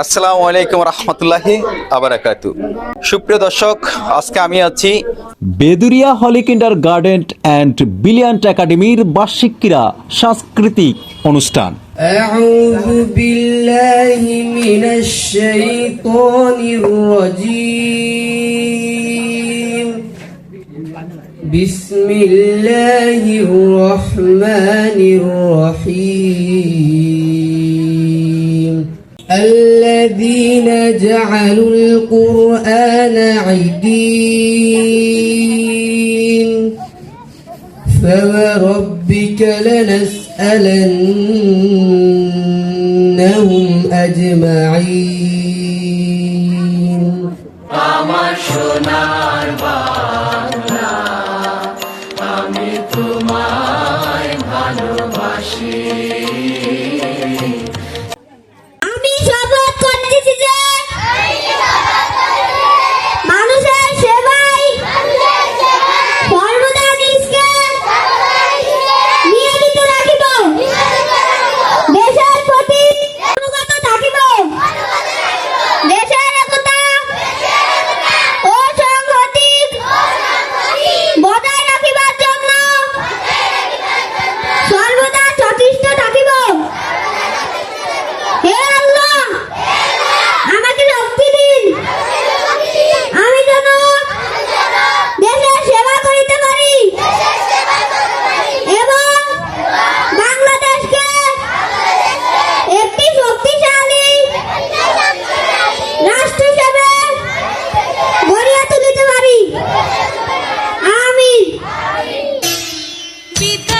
আসসালামু আলাইকুম রহমতুল্লাহি আবরাকাতু সুপ্রিয় দর্শক আজকে আমি আছি বেদুরিয়া হলি কিন্ডার গার্ডেন অ্যান্ড বিলিয়ান্ট একাডেমির বার্ষিক ক্রীড়া সাংস্কৃতিক অনুষ্ঠান أعوذ بالله من الشيطان الرجيم بسم الله الرحمن الرحيم نجعل القرآن عيدين فوربك لنسألنهم أجمعين. আমার সোনার pido.